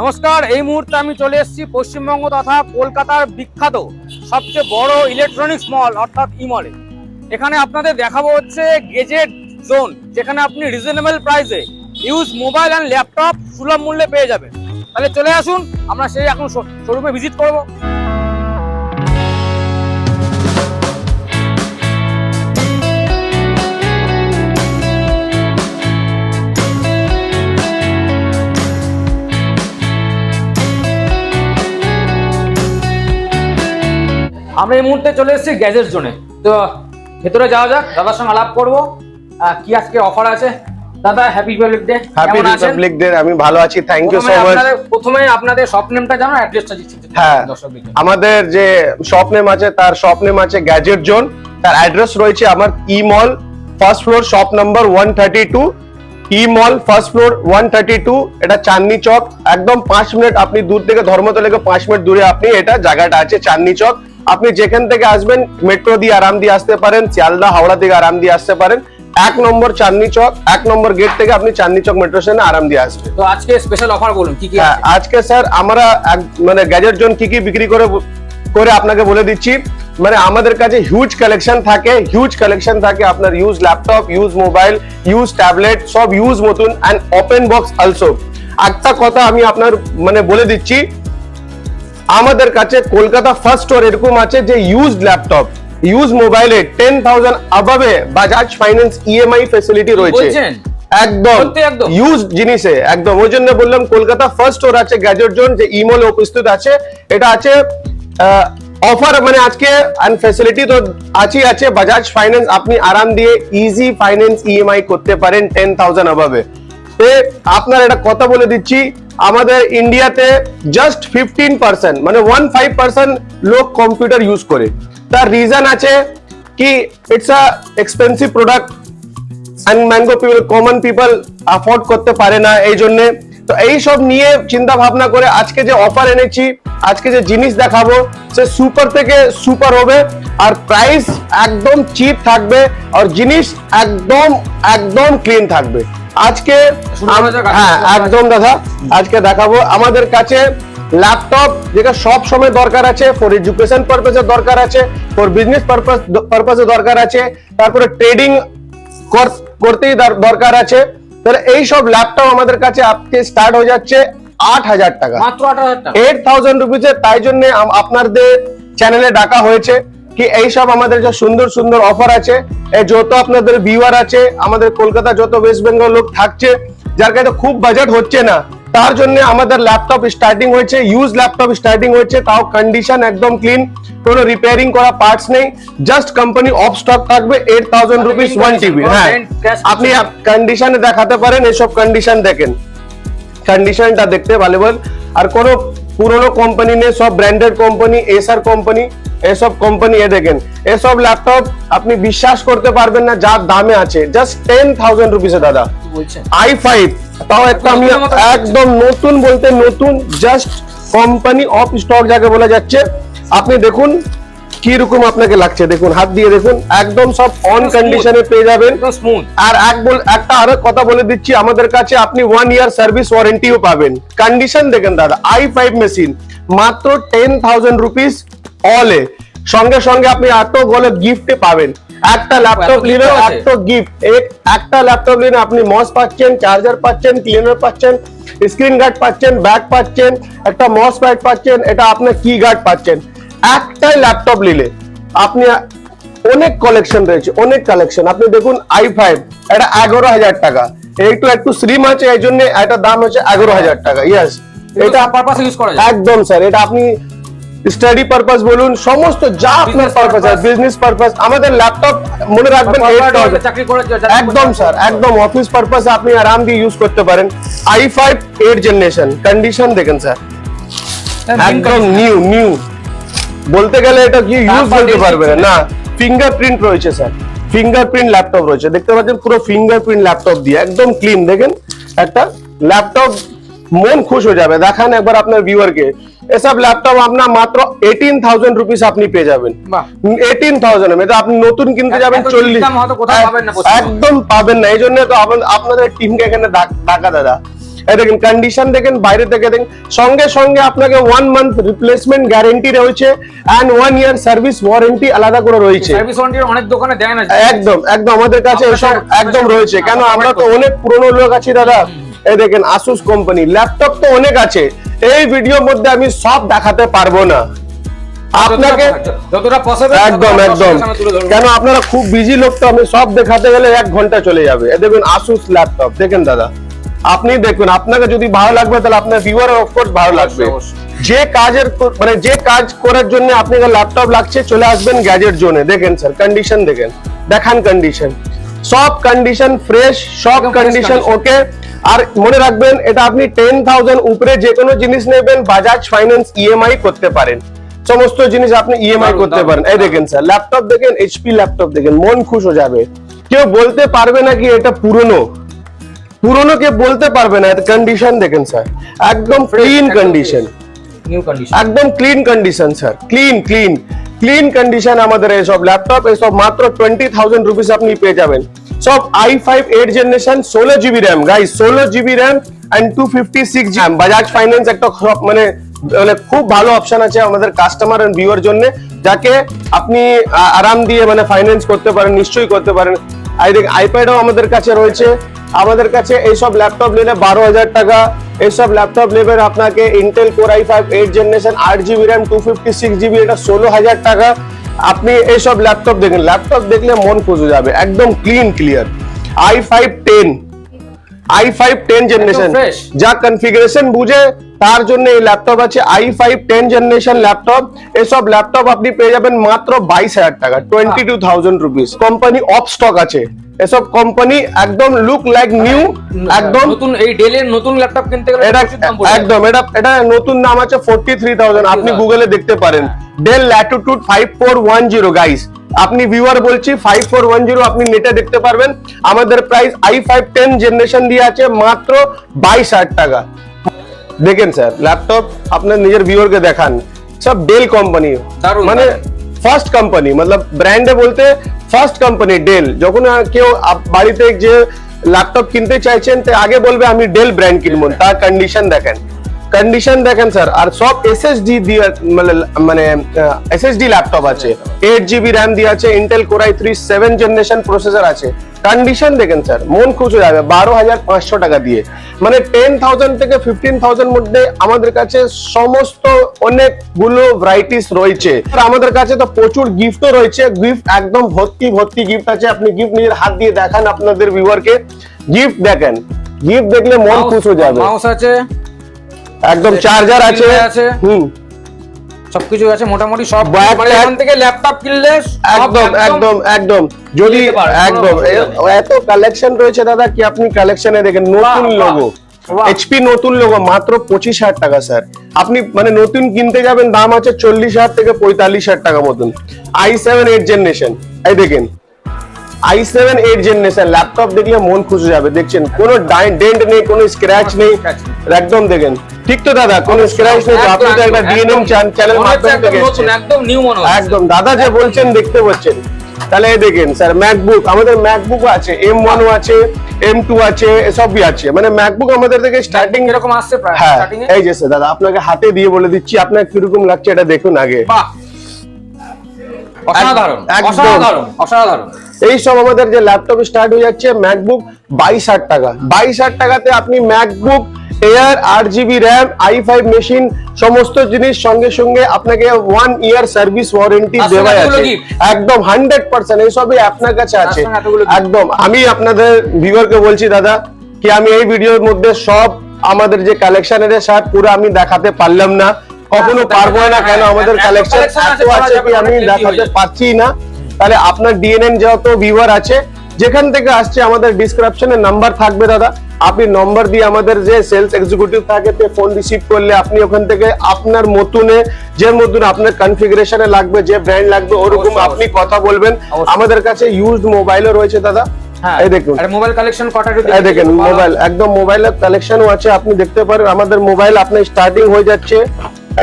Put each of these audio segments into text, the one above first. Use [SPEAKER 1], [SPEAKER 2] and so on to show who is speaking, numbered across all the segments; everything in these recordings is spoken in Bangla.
[SPEAKER 1] নমস্কার, এই মুহূর্তে আমি চলে এসেছি পশ্চিমবঙ্গ তথা কলকাতার বিখ্যাত, সবচেয়ে বড় ইলেকট্রনিক্স মল অর্থাৎ ই মলে এখানে আপনাদের দেখাবো হচ্ছে গেজেট জোন যেখানে আপনি রিজনেবল প্রাইসে ইউজ মোবাইল অ্যান্ড ল্যাপটপ সুলভ মূল্যে পেয়ে যাবেন। তাহলে চলে আসুন, আমরা সেই এখন শোরুমে ভিজিট করব। আমরা এই মুহূর্তে চলে এসেছি গ্যাজেট জোনে। তো ভেতরে যাওয়া যাক দাদার সঙ্গে আলাপ করব। কি আজকে অফার আছে? দাদা happy republic day
[SPEAKER 2] happy republic day আমি ভালো আছি থ্যাংক ইউ সো মাচ
[SPEAKER 1] প্রথমে আপনাদের শপ নেমটা জানো অ্যাড্রেসটা দিচ্ছি
[SPEAKER 2] হ্যাঁ আমাদের যে শপ নেম আছে তার শপ নেম আছে গ্যাজেট জোন তার অ্যাড্রেস রয়েছে আমার E mall first floor shop number one thirty two E mall first floor one thirty two এটা চাঁদনি চক। একদম পাঁচ মিনিট আপনি দূর থেকে ধর্মতলা থেকে পাঁচ মিনিট দূরে আপনি এটা জায়গাটা আছে চাঁদনি চক। আপনি যেখান থেকে আসবেন মেট্রো দিয়ে আরাম দিয়ে আসতে পারেন শিয়ালদা হাওড়া থেকে আরাম দিয়ে আসতে পারেন। এক নম্বর চাঁদনি চক এক নম্বর গেট থেকে আপনি চাঁদনি চক মেট্রো স্টেশনে আরাম দিয়ে আসবেন।
[SPEAKER 1] তো আজকে স্পেশাল অফার বলুন কি কি
[SPEAKER 2] হ্যাঁ আজকে স্যার আমরা মানে গ্যাজেট জোন কি কি বিক্রি করে করে আপনাকে বলে দিচ্ছি। মানে আমাদের কাছে হিউজ কালেকশন থাকে হিউজ কালেকশন থাকে আপনার used laptop used mobile used tablet সব ইউজ মতন অ্যান্ড ওপেন বক্স অলসো একটা কথা আমি আপনার মানে বলে দিচ্ছি আমাদের কাছে কলকাতা ফার্স্ট স্টোর এরকম আছে যে ইউজ ল্যাপটপ ইউজ মোবাইলে টেন থাউজেন্ড আবাবে বাজাজ ফাইন্যান্স ইএমআই ফেসিলিটি রয়েছে। একদম। ইউজ জিনিসে একদম। ওই জন্য বললাম কলকাতা ফার্স্ট স্টোর আছে গ্যাজেট জোন যে ইমলে উপস্থিত আছে এটা আছে অফার মানে আজকে অ্যান্ড তো আছে বাজাজ ফাইন্যান্স আপনি আরাম দিয়ে ইজি ফাইন্যান্স ইএমআই করতে পারেন টেন থাউজেন্ড অভাবে তে আপনার এটা কথা বলে দিচ্ছি আমাদের ইন্ডিয়াতে জাস্ট ফিফটিন পার্সেন্ট মানে ওয়ান ফাইভ পার্সেন্ট লোক কম্পিউটার ইউজ করে। তার রিজন আছে কি it's a expensive product and mango people common people afford করতে পারে না এই জন্য। তো এইসব নিয়ে চিন্তা ভাবনা করে আজকে যে অফার এনেছি, আজকে যে জিনিস দেখাবো, সে সুপার থেকে সুপার হবে। আর প্রাইস একদম চিপ থাকবে, আর জিনিস একদম একদম ক্লিন থাকবে। আজকে হ্যাঁ একদম দাদা আজকে দেখাবো। আমাদের কাছে ল্যাপটপ যেটা সব সময় দরকার আছে ফর এডুকেশন পারপাসে দরকার আছে ফর বিজনেস পারপাস পারপাসে দরকার আছে তারপরে ট্রেডিং করতেই দরকার আছে। তাহলে এই সব ল্যাপটপ আমাদের কাছে আজকে স্টার্ট হয়ে যাচ্ছে আট হাজার টাকা।
[SPEAKER 1] মাত্র আট হাজার টাকা।
[SPEAKER 2] এইট থাউজেন্ড রুপিজে তাই জন্য আপনাদের চ্যানেলে ডাকা হয়েছে। কি এই সব আমাদের যে সুন্দর সুন্দর অফার আছে যত আপনাদের ভিউয়ার আছে আমাদের কলকাতা যত ওয়েস্ট বেঙ্গল লোক থাকছে যার কাছে খুব বাজেট হচ্ছে না তার জন্য আমাদের ল্যাপটপ স্টার্টিং হয়েছে ইউজ ল্যাপটপ স্টার্টিং হয়েছে তাও কন্ডিশন একদম ক্লিন কোনো রিপেয়ারিং করা পার্টস নেই জাস্ট কোম্পানি অফ স্টক থাকবে eight thousand rupees one TB হ্যাঁ। আপনি কন্ডিশনে দেখাতে পারেন এসব কন্ডিশন দেখেন। কন্ডিশনটা দেখতে ভালোবাল আর কোনো পুরনো কোম্পানি নেই সব ব্র্যান্ডেড কোম্পানি এসার কোম্পানি এসব কোম্পানি এ দেখেন এসব ল্যাপটপ আপনি বিশ্বাস করতে পারবেন না যার দামে আছে। জাস্ট টেন থাউজেন্ড রুপিসে দাদা। আই ফাইভ তাও একটা আমি। একদম নতুন বলতে নতুন জাস্ট কোম্পানি অফ স্টক যাকে বলা যাচ্ছে। আপনি দেখুন কি রকম আপনাকে লাগছে। দেখুন হাত দিয়ে দেখুন একদম সব অন কন্ডিশনে পেয়ে যাবেন। আর এক বল একটা আরও কথা বলে দিচ্ছি আমাদের কাছে আপনি ওয়ান ইয়ার সার্ভিস ওয়ারেন্টিও পাবেন। কন্ডিশন দেখেন দাদা আই ফাইভ মেশিন মাত্র টেন থাউজেন্ড রুপিস অলে সঙ্গে সঙ্গে আপনি এত গলে গিফটে পাবেন। একটা ল্যাপটপ নিলে? একটা গিফট একটা ল্যাপটপ নিলে আপনি মস পাচ্ছেন চার্জার পাচ্ছেন ক্লিনার পাচ্ছেন স্ক্রিন গার্ড পাচ্ছেন ব্যাগ পাচ্ছেন একটা মস প্যাড পাচ্ছেন এটা আপনার কি গার্ড পাচ্ছেন। একটাই ল্যাপটপ নিলে আপনি অনেক কালেকশন রয়েছে অনেক কালেকশন আপনি দেখুন আই ফাইভ এটা এগারো হাজার টাকা। একটু একটু স্লিম আছে এই জন্য এটার দাম হচ্ছে এগারো হাজার টাকা। ইয়েস
[SPEAKER 1] এটা পারপাস ইউজ করা
[SPEAKER 2] একদম স্যার এটা আপনি স্টাডি পারপাস বলুন সমস্ত যা আপনার পারপাস আছে বিজনেস পারপাস আমাদের ল্যাপটপ মনে রাখবেন
[SPEAKER 1] Corporate
[SPEAKER 2] 8000
[SPEAKER 1] world এ চাকরি করে যারা-
[SPEAKER 2] একদম স্যার একদম অফিস পারপাস আপনি আরাম দিয়ে ইউজ করতে পারেন। I five eight generation condition দেখেন স্যার একদম নিউ নিউ বলতে গেলে এটা কি ইউজ করতে পারবে। না ফিঙ্গারপ্রিন্ট রয়েছে স্যার ফিঙ্গারপ্রিন্ট ল্যাপটপ রয়েছে। দেখতে পাচ্ছেন পুরো ফিঙ্গারপ্রিন্ট ল্যাপটপ দিয়ে একদম ক্লিন দেখেন একটা ল্যাপটপ মন খুশ হয়ে যাবে। দেখান একবার আপনার ভিউয়ারকে এসব ল্যাপটপ আপনার মাত্র এইটিন থাউজেন্ড রুপিস আপনি পেয়ে যাবেন। এইটিন থাউজেন্ড এটা আপনি নতুন কিনতে যাবেন চল্লিশ
[SPEAKER 1] পশ্চিমবঙ্গে।
[SPEAKER 2] একদম পাবেন না। এই জন্য তো আপ- আপনাদের টিমকে এখানে ডাকা দাদা। দেখেন কন্ডিশন দেখেন বাইরে থেকে দেখেন। সঙ্গে সঙ্গে আপনাকে ওয়ান মান্থ রিপ্লেসমেন্ট গ্যারেন্টি রয়েছে and one year service warranty আলাদা করে রয়েছে।
[SPEAKER 1] সার্ভিস ওয়ারেন্টি অনেক দোকানে দেয় না
[SPEAKER 2] একদম একদম। আমাদের কাছে এসব একদম রয়েছে। কেন? আমরা তো অনেক পুরনো লোক আছি দাদা। এই দেখেন আসুস কোম্পানি ল্যাপটপ তো অনেক আছে। এই ভিডিওর মধ্যে আমি সব দেখাতে পারব না। আপনাকে
[SPEAKER 1] যতটা পসিবল
[SPEAKER 2] একদম একদম। কেন আপনারা খুব বিজি লোক তো আমি সব দেখাতে গেলে এক ঘণ্টা চলে যাবে। এ দেখুন আসুস ল্যাপটপ দেখেন দাদা। আপনি দেখুন আপনাকে যদি ভালো লাগবে তাহলে আপনার ভিউয়ার অফকোর্স ভালো লাগবে। যে কাজের মানে যে কাজ করার জন্য আপনাকে ল্যাপটপ লাগছে চলে আসবেন গ্যাজেট জোনে দেখেন স্যার কন্ডিশন দেখেন। দেখান কন্ডিশন সব কন্ডিশন ফ্রেশ সব কন্ডিশন ওকে আর মনে রাখবেন এটা আপনি টেন থাউজেন্ড উপরে যে কোনো জিনিস নেবেন বাজাজ ফাইন্যান্স ইএমআই করতে পারেন। সমস্ত জিনিস আপনি ইএমআই করতে পারেন। এই দেখেন স্যার ল্যাপটপ দেখেন এইচপি ল্যাপটপ দেখেন মন খুশ হয়ে যাবে। কেউ বলতে পারবে না কি এটা পুরনো। পুরনো কে বলতে পারবে না কন্ডিশন দেখেন স্যার একদম ক্লিন কন্ডিশন
[SPEAKER 1] নিউ কন্ডিশন
[SPEAKER 2] একদম clean condition sir clean clean clean condition আমাদের এইসব ল্যাপটপ এইসব মাত্র টোয়েন্টি থাউজেন্ড রুপিস আপনি পেয়ে যাবেন। সব আই ফাইভ এইট জেনারেশন ষোলো জিবি র্যাম গাইস ষোলো GB RAM and two fifty six RAM Bajaj finance একটা মানে মানে খুব ভালো অপশন আছে আমাদের কাস্টমার এন্ড ভিউর জন্য, যাকে আপনি আরাম দিয়ে মানে ফাইন্যান্স করতে পারেন, নিশ্চয়ই করতে পারেন। আই দেখ আইপ্যাডও আমাদের কাছে রয়েছে। আমাদের কাছে এইসব ল্যাপটপ নিলে বারো হাজার টাকা এইসব ল্যাপটপ নেবেন আপনাকে Intel core I five eight generation আট GB RAM two fifty six GB এটা ষোলো হাজার টাকা। আপনি এইসব ল্যাপটপ দেখেন। ল্যাপটপ দেখলে মন খুঁজে যাবে। একদম clean clear I five ten I five ten generation যা কনফিগারেশন বুঝে তার জন্য এই ল্যাপটপ আছে I five ten generation laptop এসব ল্যাপটপ আপনি পেয়ে যাবেন মাত্র বাইশ হাজার টাকা twenty two thousand rupees company of stock আছে। এসব কোম্পানি একদম লুক লাইক নিউ একদম
[SPEAKER 1] নতুন এই ডেলের নতুন ল্যাপটপ কিনতে গেলে
[SPEAKER 2] এটা। একদম এটা এটা নতুন নাম আছে ফোর্টি থ্রি থাউজেন্ড আপনি গুগলে দেখতে পারেন। Dell Latitude five four one zero guys আপনি ভিউয়ার বলছি ফাইভ ফোর ওয়ান জিরো আপনি নেটে দেখতে পারবেন। আমাদের price I five ten generation দিয়ে আছে মাত্র বাইশ হাজার টাকা। দেখেন স্যার ল্যাপটপ আপনার নিজের ভিউয়ারকে দেখান। সব ডেল কোম্পানি মানে ফার্স্ট কোম্পানি মতলব ব্র্যান্ডে বলতে ফার্স্ট কোম্পানি ডেল যখন কেউ বাড়িতে যে ল্যাপটপ কিনতে চাইছেন তে আগে বলবে আমি ডেল ব্র্যান্ড কিনবো। তার কন্ডিশন দেখেন। কন্ডিশন দেখেন স্যার আর সব এসএসডি দিয়ে মানে মানে এসএসডি ল্যাপটপ আছে। এইট জিবি র্যাম দিয়ে আছে Intel core i three seven generation processor আছে। কন্ডিশন দেখেন স্যার মন খুশ হয়ে যাবে বারো হাজার পাঁচশো টাকা দিয়ে। মানে টেন থাউজেন্ড থেকে ফিফটিন থাউজেন্ড মধ্যে আমাদের কাছে সমস্ত অনেকগুলো ভ্যারাইটিস রয়েছে। আমাদের কাছে তো প্রচুর গিফটও রয়েছে। গিফট একদম ভর্তি ভর্তি গিফট আছে। আপনি গিফট নিজের হাত দিয়ে দেখান আপনাদের ভিউয়ারকে গিফট দেখেন গিফট দেখলে মন খুশ হয়ে যাবে।
[SPEAKER 1] মাউস আছে।
[SPEAKER 2] একদম চার্জার আছে। হুম।
[SPEAKER 1] সবকিছু আছে মোটামুটি সব মানে এখান থেকে ল্যাপটপ কিনলে সব
[SPEAKER 2] একদম একদম যদি একদম। এত কালেকশন রয়েছে দাদা কি আপনি কালেকশনে দেখেন? নতুন লোগো এইচপি নতুন লোগো মাত্র পঁচিশ হাজার টাকা স্যার আপনি মানে নতুন কিনতে যাবেন দাম আছে চল্লিশ হাজার থেকে পঁয়তাল্লিশ হাজার টাকা মতন। আই সেভেন এইট জেনারেশন এই দেখেন I seven eight generation laptop দেখলে মন খুশি যাবে। দেখছেন কোনো ডেন্ট নেই কোনো স্ক্র্যাচ নেই। একদম দেখেন। ঠিক তো দাদা কোনো স্ক্র্যাচ নেই তো আপনি তো একটা ডিএনএম চ্যানেল মাধ্যম থেকে
[SPEAKER 1] একদম নিউ মনে হচ্ছে।
[SPEAKER 2] একদম দাদা যে বলছেন দেখতে পাচ্ছেন। তাহলে দেখেন স্যার ম্যাকবুক আমাদের ম্যাকবুক আছে এম ওয়ান আছে এম টু আছে এসবই আছে। মানে ম্যাকবুক আমাদের থেকে স্টার্টিং
[SPEAKER 1] এরকম আসছে প্রায়?
[SPEAKER 2] হ্যাঁ
[SPEAKER 1] স্টার্টিং
[SPEAKER 2] এই যে স্যার দাদা আপনাকে হাতে দিয়ে বলে দিচ্ছি আপনার কীরকম লাগছে এটা দেখুন আগে।
[SPEAKER 1] বাহ! অসাধারণ অসাধারণ অসাধারণ।
[SPEAKER 2] এই সব আমাদের যে ল্যাপটপ স্টার্ট হয়ে যাচ্ছে ম্যাকবুক বাইশ হাজার টাকা। বাইশ হাজার টাকাতে আপনি ম্যাকবুক এয়ার আট GB RAM I five machine সমস্ত জিনিস সঙ্গে সঙ্গে আপনাকে ওয়ান ইয়ার সার্ভিস ওয়ারেন্টি দেওয়া আছে। একদম হান্ড্রেড পার্সেন্ট এইসবই আপনার কাছে আছে? একদম। আমি আপনাদের ভিউয়ারকে বলছি দাদা কি আমি এই ভিডিওর মধ্যে সব আমাদের যে কালেকশনের সাথ পুরো আমি দেখাতে পারলাম না। কখনো পারব না কেন? আমাদের কালেকশন
[SPEAKER 1] আছে,
[SPEAKER 2] এত আছে কি আমি দেখাতে পারছি না? তাহলে আপনার ডিএনএন যত ভিউয়ার আছে যেখান থেকে আসছে আমাদের ডিসক্রিপশনে নাম্বার থাকবে দাদা। আপনি নম্বর দিয়ে আমাদের যে সেলস এক্সিকিউটিভ থাকে তে ফোন রিসিভ করলে আপনি ওখান থেকে আপনার মতনে যে মতন আপনার কনফিগারেশনে লাগবে যে ব্র্যান্ড লাগবে ওরকম আপনি কথা বলবেন। আমাদের কাছে ইউজড মোবাইলও রয়েছে দাদা।
[SPEAKER 1] হ্যাঁ
[SPEAKER 2] এই দেখুন।
[SPEAKER 1] মোবাইল কালেকশন কটা
[SPEAKER 2] দেখেন মোবাইল একদম মোবাইলের কালেকশনও আছে আপনি দেখতে পারেন। আমাদের মোবাইল আপনার স্টার্টিং হয়ে যাচ্ছে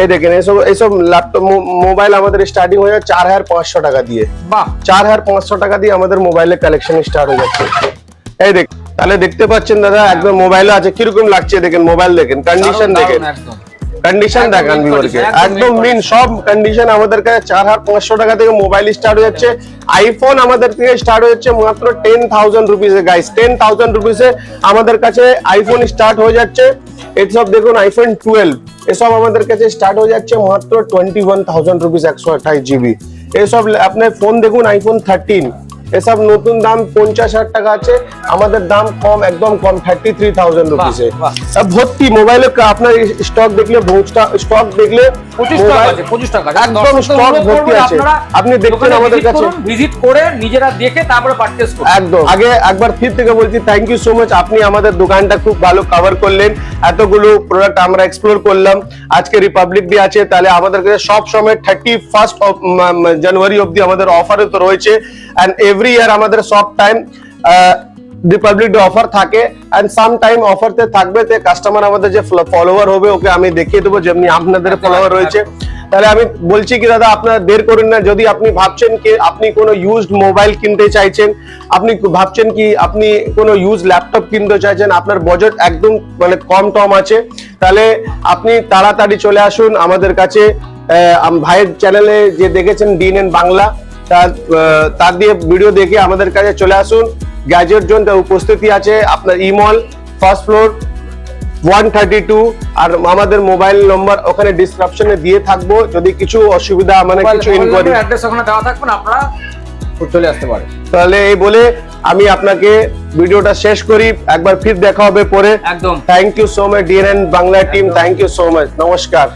[SPEAKER 2] এই দেখেন এইসব এইসব ল্যাপটপ মোবাইল আমাদের স্টার্টিং হয়ে যাচ্ছে চার হাজার পাঁচশো টাকা দিয়ে।
[SPEAKER 1] বাহ।
[SPEAKER 2] চার হাজার পাঁচশো টাকা দিয়ে আমাদের মোবাইলের কালেকশন স্টার্ট হয়ে যাচ্ছে। এই দেখ তাহলে দেখতে পাচ্ছেন দাদা একদম মোবাইলও আছে কীরকম লাগছে দেখেন মোবাইল দেখেন কন্ডিশন দেখেন। কন্ডিশন দেখান ভিউয়ারকে
[SPEAKER 1] একদম
[SPEAKER 2] মিন সব কন্ডিশন আমাদের কাছে চার হাজার পাঁচশো টাকা থেকে মোবাইল স্টার্ট হয়ে যাচ্ছে। আইফোন আমাদের থেকে স্টার্ট হয়ে যাচ্ছে মাত্র টেন থাউজেন্ড রুপিসে গাইস টেন থাউজেন্ড রুপিসে আমাদের কাছে আইফোন স্টার্ট হয়ে যাচ্ছে। এসব দেখুন আইফোন টুয়েলভ এসব আমাদের কাছে স্টার্ট হয়ে যাচ্ছে মাত্র টোয়েন্টি ওয়ান থাউজেন্ড রুপিস একশো আঠাশ জিবি এসব আপনার ফোন দেখুন আইফোন থার্টিন এসব নতুন দাম পঞ্চাশ হাজার টাকা আছে। আমাদের দাম কম একদম কম থার্টি থ্রি থাউজেন্ড রুপিসে ভর্তি মোবাইলে আপনার স্টক দেখলে স্টক দেখলে একদম ভর্তি আছে। আপনি আমাদের কাছে।
[SPEAKER 1] ভিজিট করে নিজেরা দেখে তারপরে পারচেস করুন।
[SPEAKER 2] একদম। আগে একবার ফির থেকে বলছি থ্যাংক ইউ সো মাচ আপনি আমাদের দোকানটা খুব ভালো কভার করলেন। এতগুলো প্রোডাক্ট আমরা এক্সপ্লোর করলাম। আজকে রিপাবলিক ডে আছে তাহলে আমাদের কাছে সব সময় থার্টি ফার্স্ট জানুয়ারি অবধি আমাদের অফারে তো রয়েছে। অ্যান্ড এভরি ইয়ার আমাদের সব টাইম রিপাবলিক ডে অফার থাকে অ্যান্ড সাম টাইম অফারতে থাকবে তে কাস্টমার আমাদের যে ফলোয়ার হবে ওকে আমি দেখিয়ে দেবো যেমনি আপনাদের ফলোয়ার রয়েছে। তাহলে আমি বলছি কি দাদা আপনারা দের করুন না যদি আপনি ভাবছেন কি আপনি কোনো ইউজড মোবাইল কিনতে চাইছেন আপনি ভাবছেন কি আপনি কোনো ইউজ ল্যাপটপ কিনতে চাইছেন আপনার বাজেট একদম মানে কম টম আছে তাহলে আপনি তাড়াতাড়ি চলে আসুন আমাদের কাছে ভাইয়ের চ্যানেলে যে দেখেছেন ডিএন এন বাংলা তার তার দিয়ে ভিডিও দেখে আমাদের কাছে চলে আসুন। গ্যাজেট জোন তার উপস্থিতি আছে আপনার E mall first floor one thirty two আর আমাদের মোবাইল নম্বর ওখানে ডিসক্রিপশনে দিয়ে থাকব। যদি কিছু অসুবিধা মানে কিছু ইনকোয়ারি
[SPEAKER 1] অ্যাড্রেস ওখানে দেওয়া থাকবে আপনারা চলে আসতে পারে
[SPEAKER 2] তাহলে এই বলে আমি আপনাকে ভিডিওটা শেষ করি। একবার ফির দেখা হবে পরে।
[SPEAKER 1] একদম।
[SPEAKER 2] Thank you so much DNN Bangla team thank you so much নমস্কার।